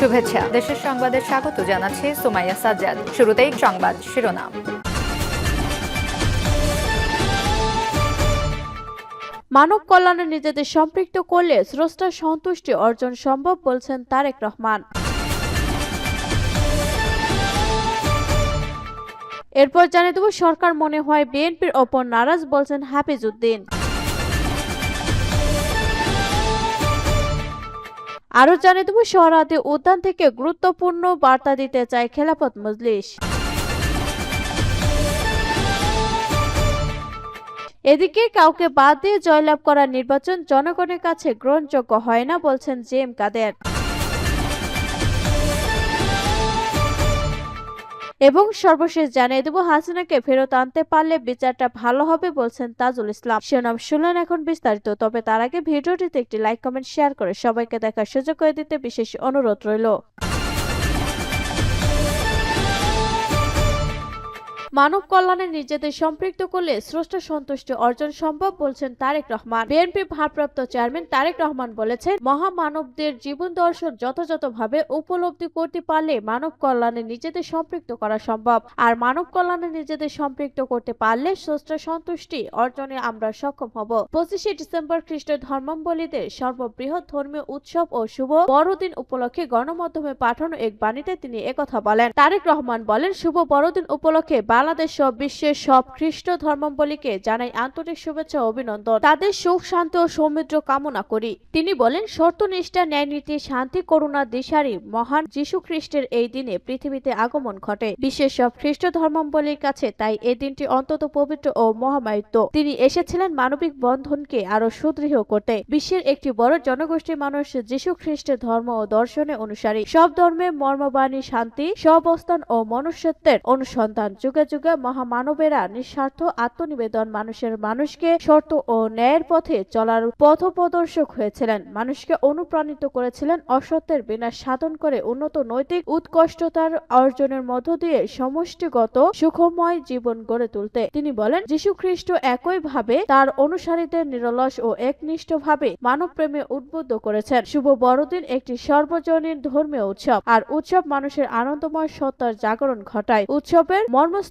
শুভেচ্ছা। দেশের সংবাদে স্বাগত জানাচ্ছি সুমাইয়া সাজ্জাদ। শুরুতেই সংবাদ শিরোনাম। মানব কল্যাণে নিজেদের সম্পৃক্ত করলে স্রষ্টার সন্তুষ্টি অর্জন সম্ভব বলছেন তারেক রহমান। এরপর জানিয়ে দেব, সরকার মনে হয় বিএনপির ওপর নারাজ বলছেন হাফিজ উদ্দিন। আরও জানিয়ে দেব, শহরাতে উদ্যান থেকে গুরুত্বপূর্ণ বার্তা দিতে চায় খেলাফত মজলিস। এদিকে কাউকে বাদ দিয়ে জয়লাভ করা নির্বাচন জনগণের কাছে গ্রহণযোগ্য হয় না বলছেন জে এম কাদের। এবং সর্বশেষ জানিয়ে দেব, হাসিনাকে ফেরত আনতে পারলে বিচারটা ভালো হবে বলছেন তাজুল ইসলাম। শিরোনাম শুনলেন এখন বিস্তারিত, তবে তার আগে ভিডিওটিতে একটি লাইক কমেন্ট শেয়ার করে সবাইকে দেখার সুযোগ করে দিতে বিশেষ অনুরোধ রইল। মানব কল্যাণে নিজেদের সম্পৃক্ত করলে স্রষ্টা সন্তুষ্টি অর্জন সম্ভব বলছেন তারেক রহমান। বিএনপি ভারপ্রাপ্ত চেয়ারম্যান তারেক রহমান বলেছেন, মহামানবদের জীবন দর্শন যথাযথভাবে উপলব্ধি করতে পারলে মানব কল্যাণে নিজেদের সম্পৃক্ত করা সম্ভব। আর মানব কল্যাণে নিজেদের সম্পৃক্ত করতে পারলে স্রষ্টা সন্তুষ্টি অর্জনে আমরা সক্ষম হব। পঁচিশে ডিসেম্বর খ্রিস্ট ধর্মাবলীদের সর্ববৃহৎ ধর্মীয় উৎসব ও শুভ বড়দিন উপলক্ষে গণমাধ্যমে পাঠানো এক বাণীতে তিনি একথা বলেন। তারেক রহমান বলেন, শুভ বড়দিন উপলক্ষে বাংলাদেশ সহ বিশ্বের সব খ্রিস্ট ধর্মাবলীকে জানাই আন্তরিক শুভেচ্ছা অভিনন্দন। তাদের সুখ, শান্তি ও সৌমিত্র কামনা করি। তিনি বলেন সত্যনিষ্ঠা ন্যায় নীতি শান্তি, করুণা, দিশারি, মহান যীশু খ্রিস্টের এই দিনে পৃথিবীতে আগমন ঘটে। বিশ্বের সব খ্রিস্ট ধর্মাবলীর কাছে তাই এই দিনটি অন্তত পবিত্র ও মহামায়িত্ব তিনি এসেছিলেন মানবিক বন্ধনকে আরও সুদৃঢ় করতে। বিশ্বের একটি বড় জনগোষ্ঠীর মানুষ যীশু খ্রিস্টের ধর্ম ও দর্শনে অনুসারী। সব ধর্মের মর্মবাণী, শান্তি সব অবস্থান ও মনুষ্যত্বের অনুসন্ধান যুগে যুগে মহামানবেরা নিঃস্বার্থ আত্মনিবেদন মানুষের মানুষকে শর্ত ও ন্যায়ের পথে চলার পথপ্রদর্শক হয়েছিলেন। মানুষকে অনুপ্রাণিত করেছিলেন অসত্যের বিনাশ সাধন করে উন্নত নৈতিক উৎকষ্টতার অর্জনের মধ্য দিয়ে সমষ্টিগত সুখময় জীবন গড়ে তুলতে। তিনি বলেন যীশু খ্রিস্ট একইভাবে তার অনুসারীদের নিরলস ও একনিষ্ঠভাবে মানব প্রেমে উদ্বুদ্ধ করেছেন। শুভ বড়দিন একটি সর্বজনীন ধর্মীয় উৎসব। আর উৎসব মানুষের আনন্দময় সত্তার জাগরণ ঘটায়। উৎসবের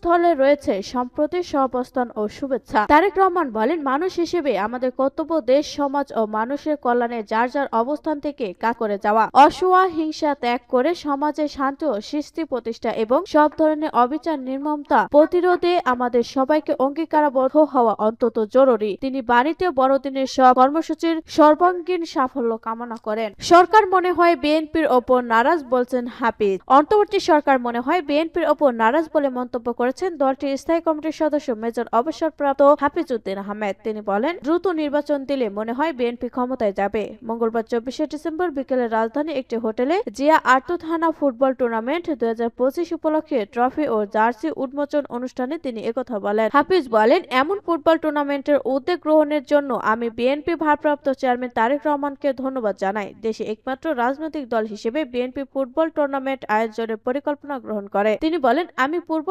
মর্মস্থলে রয়েছে। সম্প্রতি সহাবস্থান ও শুভেচ্ছা। তারেক রহমান বলেন, মানুষ হিসেবে আমাদের কর্তব্য দেশ, সমাজ ও মানুষের কল্যাণে যার যার অবস্থান থেকে কাজ করে যাওয়া। অসুয়া, হিংসা ত্যাগ করে সমাজে শান্তি ও সৃষ্টি প্রতিষ্ঠা এবং সব ধরনের অবিচার, নির্মমতা প্রতিরোধে আমাদের সবাইকে অঙ্গীকারাবদ্ধ হওয়া অন্তত জরুরি। তিনি বাড়িতে বড়দিনের সব কর্মসূচির সর্বাঙ্গীন সাফল্য কামনা করেন। সরকার মনে হয় বিএনপির ওপর নারাজ বলছেন হাফিজ। অন্তর্বর্তী সরকার মনে হয় বিএনপির ওপর নারাজ বলে মন্তব্য করেছেন দলটির স্থায়ী কমিটির সদস্য মেজর অবসরপ্রাপ্ত হাফিজউদ্দিন আহমেদ। তিনি বলেন, দ্রুত নির্বাচন দিলে মনে হয় বিএনপি ক্ষমতায় যাবে। মঙ্গলবার চব্বিশে ডিসেম্বর বিকেলে রাজধানী একটি হোটেলে জিয়া আর্তু থানা ফুটবল টুর্নামেন্ট দুই উপলক্ষে ট্রফি ও জার্সি উন্মোচন অনুষ্ঠানে তিনি একথা বলেন। হাফিজ বলেন, এমন ফুটবল টুর্নামেন্টের উদ্যোগ গ্রহণের জন্য আমি বিএনপি ভারপ্রাপ্ত চেয়ারম্যান তারেক রহমানকে ধন্যবাদ জানাই। দেশে একমাত্র রাজনৈতিক দল হিসেবে বিএনপি ফুটবল টুর্নামেন্ট আয়োজনের পরিকল্পনা গ্রহণ করে। তিনি বলেন, আমি পূর্ব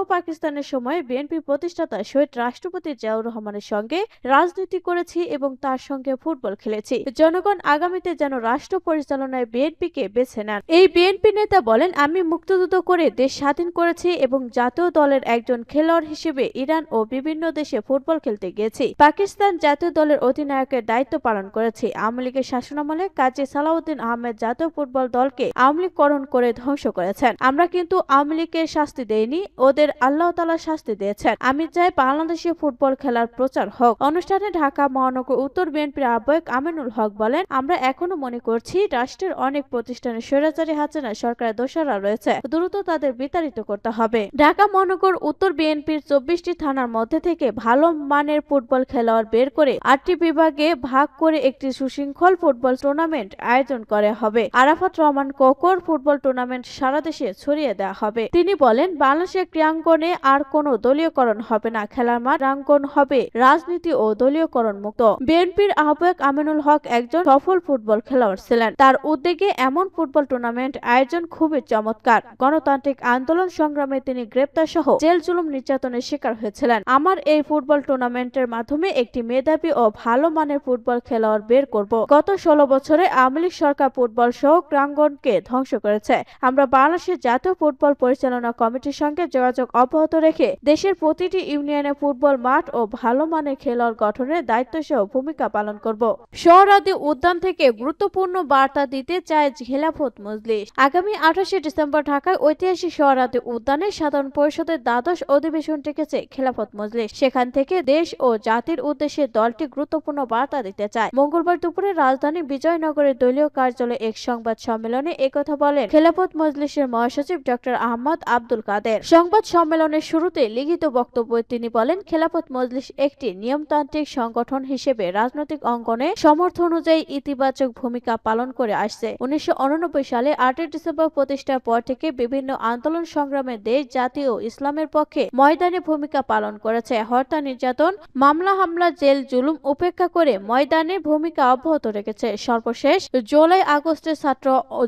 পাকিস্তানের সময় বিএনপি প্রতিষ্ঠাতা শহীদ রাষ্ট্রপতি জিয়াউর রহমানের সঙ্গে রাজনীতি করেছি এবং তার সঙ্গে ফুটবল খেলেছি। জনগণ আগামীতে যেন রাষ্ট্র পরিচালনায় বিএনপিকে বেছে নেন। এই বিএনপি নেতা বলেন, আমি মুক্তিযুদ্ধ করে দেশ স্বাধীন করেছি এবং জাতীয় দলের একজন খেলোয়াড় হিসেবে ইরান ও বিভিন্ন দেশে ফুটবল খেলতে গিয়েছি। পাকিস্তান জাতীয় দলের অধিনায়কের দায়িত্ব পালন করেছি। আওয়ামী লীগের শাসনামলে কাজী সালাউদ্দিন আহমেদ জাতীয় ফুটবল দলকে আওয়ামী লীগকরণ করে ধ্বংস করেছেন। আমরা কিন্তু আওয়ামী লীগের শাস্তি দেইনি। ওদের আল্লাহ তালা শাস্তি দিয়েছেন। আমি চাই বাংলাদেশে ফুটবল খেলার প্রচার হোক। অনুষ্ঠানে ঢাকা, মহানগর, উত্তর বিএনপির আহ্বায়ক আমিনুল হক বলেন, আমরা এখনও মনে করছি রাষ্ট্রের অনেক প্রতিষ্ঠানে স্বৈরাচারী হাসিনা সরকারের দোষরা রয়েছে। দ্রুত তাদের বিতাড়িত করতে হবে। ঢাকা, মহানগর, উত্তর বিএনপির চব্বিশটি থানার মধ্যে থেকে ভালো মানের ফুটবল খেলোয়াড় বের করে আটটি বিভাগে ভাগ করে একটি সুশৃঙ্খল ফুটবল টুর্নামেন্ট আয়োজন করা হবে। আরাফাত রহমান কোকর ফুটবল টুর্নামেন্ট সারা দেশে ছড়িয়ে দেওয়া হবে। তিনি বলেন, বাংলাদেশের ক্রীড়াঙ্গনে আর আর কোনো দলীয়করণ হবে না। খেলার মাঠ প্রাঙ্গণ হবে। রাজনীতি ও দলীয়করণ মুক্ত। বিএনপির আহ্বায়ক আমিনুল হক একজন সফল ফুটবল খেলোয়াড় ছিলেন। তার উদ্যোগে এমন ফুটবল টুর্নামেন্ট আয়োজন খুবই চমৎকার। গণতান্ত্রিক আন্দোলন সংগ্রামে তিনি গ্রেপ্তার সহ জেল জুলুম নির্যাতনের শিকার হয়েছিলেন। আমার এই ফুটবল টুর্নামেন্টের মাধ্যমে একটি মেধাবী ও ভালো মানের ফুটবল খেলোয়াড় বের করব। গত ষোলো বছরে আওয়ামী লীগ সরকার ফুটবল সহ প্রাঙ্গনকে ধ্বংস করেছে। আমরা বাংলাদেশের জাতীয় ফুটবল পরিচালনা কমিটির সঙ্গে যোগাযোগ অব্যাহত রেখে দেশের প্রতিটি ইউনিয়নে ফুটবল মাঠ ও ভালো মানের খেলোয়াড় গঠনের দায়িত্বসহ ভূমিকা পালন করব। সোহরাদি উদ্যান থেকে গুরুত্বপূর্ণ বার্তা দিতে চায় খেলাফত মজলিস। আগামী আঠাশে ডিসেম্বর ঢাকায় ঐতিহাসিক সোহরাদি উদ্যানে সাধারণ পরিষদের দ্বাদশ অধিবেশন ডেকেছে খেলাফত মজলিস। সেখান থেকে দেশ ও জাতির উদ্দেশ্যে দলটি গুরুত্বপূর্ণ বার্তা দিতে চায়। মঙ্গলবার দুপুরে রাজধানী বিজয়নগরের দলীয় কার্যালয়ে এক সংবাদ সম্মেলনে একথা বলেন খেলাফত মজলিসের মহাসচিব ডক্টর আহমদ আব্দুল কাদের। সংবাদ সম্মেলনের শুরুতে লিখিত বক্তব্যে তিনি বলেন, খেলাফত মজলিস একটি নিয়মতান্ত্রিক সংগঠন হিসেবে রাজনৈতিক অঙ্গনে সমর্থ অনুযায়ী ইতিবাচক ভূমিকা পালন করে আসছে। উনিশশো সালে আটই ডিসেম্বর প্রতিষ্ঠার পর থেকে বিভিন্ন আন্দোলন সংগ্রামে দেশ জাতি ও ইসলামের পক্ষে ময়দানে ভূমিকা পালন করেছে। হত্যা নির্যাতন, মামলা হামলা, জেল জুলুম উপেক্ষা করে ময়দানে ভূমিকা অব্যাহত রেখেছে। সর্বশেষ জুলাই আগস্টে ছাত্র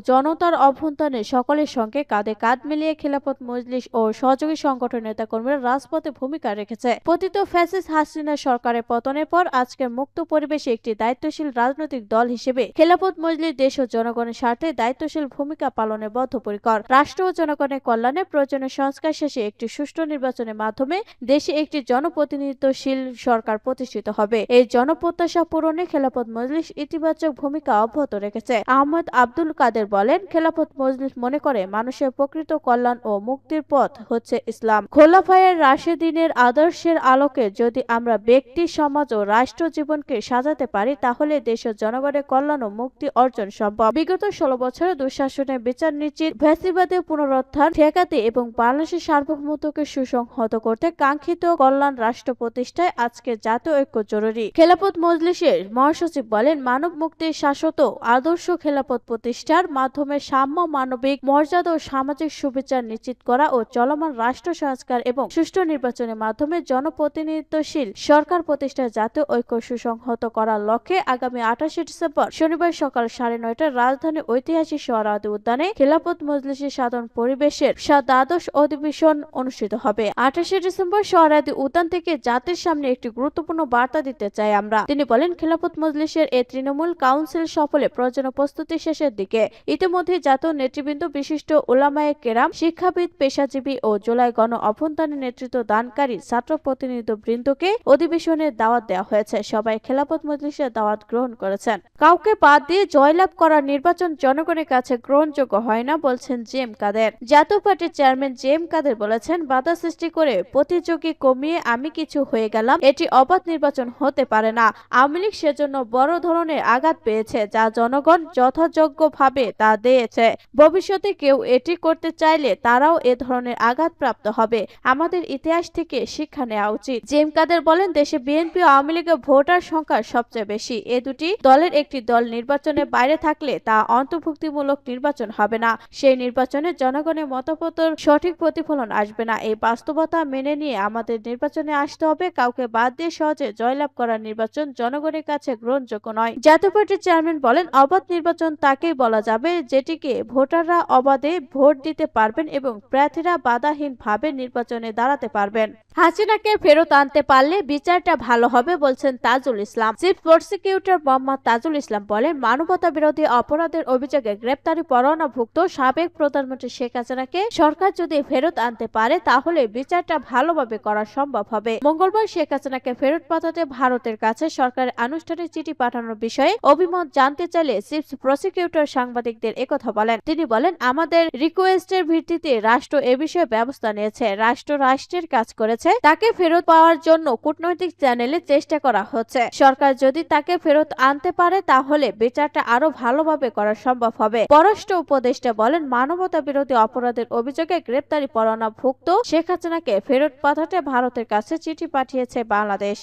জনতার অভ্যন্তরে সকলের সঙ্গে কাঁধে কাঁধ মিলিয়ে খেলাফত মজলিস ও সহযোগী সংগঠন নেতাকর্মীরা রাজপথে ভূমিকা রেখেছে। পতিত ফ্যাসিস হাসিনা সরকারের পতনের পর আজকের মুক্ত পরিবেশে একটি দায়িত্বশীল রাজনৈতিক দল হিসেবে খেলাফত মজলিস দেশ ও জনগণের স্বার্থে দায়িত্বশীল ভূমিকা পালনে বদ্ধপরিকর। রাষ্ট্র ও জনগণের কল্যাণে প্রয়োজনীয় সংস্কার শেষে একটি সুষ্ঠু নির্বাচনের মাধ্যমে দেশে একটি জনপ্রতিনিধিত্বশীল সরকার প্রতিষ্ঠিত হবে। এই জনপ্রত্যাশা পূরণে খেলাফত মজলিস ইতিবাচক ভূমিকা অব্যাহত রেখেছে। আহমদ আব্দুল কাদের বলেন, খেলাফত মজলিস মনে করে মানুষের প্রকৃত কল্যাণ ও মুক্তির পথ হচ্ছে ইসলাম। খোলাফায়ের রাশেদিনের আদর্শের আলোকে যদি আমরা ব্যক্তি, সমাজ ও রাষ্ট্র জীবনকে সাজাতে পারি, তাহলে দেশের জনগণের কল্যাণ ও মুক্তি অর্জন সম্ভব। বিগত ষোলো বছরে দুঃশাসনের বিচার নিশ্চিত ভ্যাসিবাদের পুনরুত্থান, ঠেকাতে এবং বাংলাদেশের সার্বভৌমত্বকে সুসংহত করতে কাঙ্ক্ষিত কল্যাণ রাষ্ট্র প্রতিষ্ঠায় আজকে জাতীয় ঐক্য জরুরি। খেলাপথ মজলিসের মহাসচিব বলেন, মানব মুক্তির শাশ্বত আদর্শ খেলাপথ প্রতিষ্ঠার মাধ্যমে সাম্য মানবিক মর্যাদা ও সামাজিক সুবিচার নিশ্চিত করা ও চলমান রাষ্ট্র সংস্কার এবং সুষ্ঠু নির্বাচনের মাধ্যমে জনপ্রতিনিধিত্বশীল সরকার প্রতিষ্ঠায় জাতীয় ঐক্য সুসংহত করার লক্ষ্যে আগামী আঠাশে ডিসেম্বর শনিবার সকাল সাড়ে নয়টায় রাজধানীর ঐতিহাসিক সোহরাওয়ার্দী উদ্যানে খেলাপথ মজলিসের সাধারণ পরিবেশের দ্বাদশ অধিবেশন অনুষ্ঠিত হবে। আঠাশে ডিসেম্বর সোহরাওয়ার্দী উদ্যান থেকে জাতির সামনে একটি গুরুত্বপূর্ণ বার্তা দিতে চাই আমরা। তিনি বলেন, খেলাপথ মজলিসের এ তৃণমূল কাউন্সিল সফলে প্রয়োজনীয় প্রস্তুতি শেষের দিকে ইতিমধ্যে জাতীয় নেতৃবৃন্দ বিশিষ্ট ওলামায়ে কেরাম, শিক্ষাবিদ, পেশাজীবী ও জুলাই গণ অভ্যন্তরীণ নেতৃত্ব দানকারী ছাত্র প্রতিনিধি বৃন্দকে অধিবেশনের দাওয়াত দেওয়া হয়েছে। সবাই খেলাপথ মজলিসের দাওয়াত গ্রহণ করেছেন। কাউকে বাদ দিয়ে জয়লাভ করা নির্বাচন জনগণের কাছে গ্রহণযোগ্য হয় না বলছেন জি এম কাদের। জাতীয় পার্টির চেয়ারম্যান জি এম কাদের বলেছেন, বাধা সৃষ্টি করে প্রতিযোগী কমিয়ে আমি কিছু হয়ে গেলাম, এটি অবাধ নির্বাচন হতে পারে না। আওয়ামী লীগ সেজন্য বড় ধরনের আঘাত পেয়েছে, যা জনগণ যথাযোগ্যভাবে তা দিয়েছে। ভবিষ্যতে কেউ এটি করতে চাইলে তারাও এ ধরনের আঘাত প্রাপ্ত হবে। আমাদের ইতিহাস থেকে শিক্ষা নেওয়া উচিত। জেম কাদের বলেন, দেশে বিএনপি ও আওয়ামী লীগের ভোটার সংখ্যা সবচেয়ে বেশি। এ দুটি দলের একটি দল নির্বাচনের বাইরে থাকলে তা অন্তর্ভুক্তিমূলক নির্বাচন হবে না। সেই নির্বাচনে জনগণের মতামতের সঠিক প্রতিফলন আসবে না। এই বাস্তবতা মেনে নিয়ে আমাদের নির্বাচনে আসতে হবে। কাউকে বাদ দিয়ে সহজে জয়লাভ করার নির্বাচন জনগণের কাছে গ্রহণযোগ্য নয়। জাতীয় পার্টির চেয়ারম্যান বলেন, অবাধ নির্বাচন তাকেই বলা যাবে, যেটিকে ভোটাররা অবাধে ভোট দিতে পারবেন এবং প্রার্থীরা বাধাহীন ভাবে নির্বাচনে দাঁড়াতে পারবেন। হাসিনাকে ফেরত আনতে পারলে বিচারটা ভালো হবে বলছেন তাজুল ইসলাম। চিফ প্রসিকিউটর মোহাম্মদ তাজুল ইসলাম বলেন, মানবতা বিরোধী অপরাধের অভিযোগে গ্রেপ্তারি পরোয়ানাভুক্ত সাবেক প্রধানমন্ত্রী শেখ হাসিনাকে সরকার যদি ফেরত আনতে পারে, তাহলে বিচারটা ভালোভাবে করা সম্ভব হবে। মঙ্গলবার শেখ হাসিনাকে ফেরত পাঠাতে ভারতের কাছে সরকারের আনুষ্ঠানিক চিঠি পাঠানোর বিষয়ে অভিমত জানতে চাইলে চিফ প্রসিকিউটর সাংবাদিকদের একথা বলেন। তিনি বলেন, আমাদের রিকোয়েস্টের ভিত্তিতে রাষ্ট্র এ বিষয়ে ব্যবস্থা নিয়েছে। রাষ্ট্র রাষ্ট্রের কাজ করেছে। তাকে ফেরত পাওয়ার জন্য কূটনৈতিক চ্যানেলে চেষ্টা করা হচ্ছে। সরকার যদি তাকে ফেরত আনতে পারে, তাহলে বিচারটা আরও ভালোভাবে করা সম্ভব হবে। পররাষ্ট্র উপদেষ্টা বলেন মানবতা বিরোধী অপরাধের অভিযোগে গ্রেপ্তারি পরানা ভুক্ত শেখ হাসিনাকে ফেরত পাঠাতে ভারতের কাছে চিঠি পাঠিয়েছে বাংলাদেশ।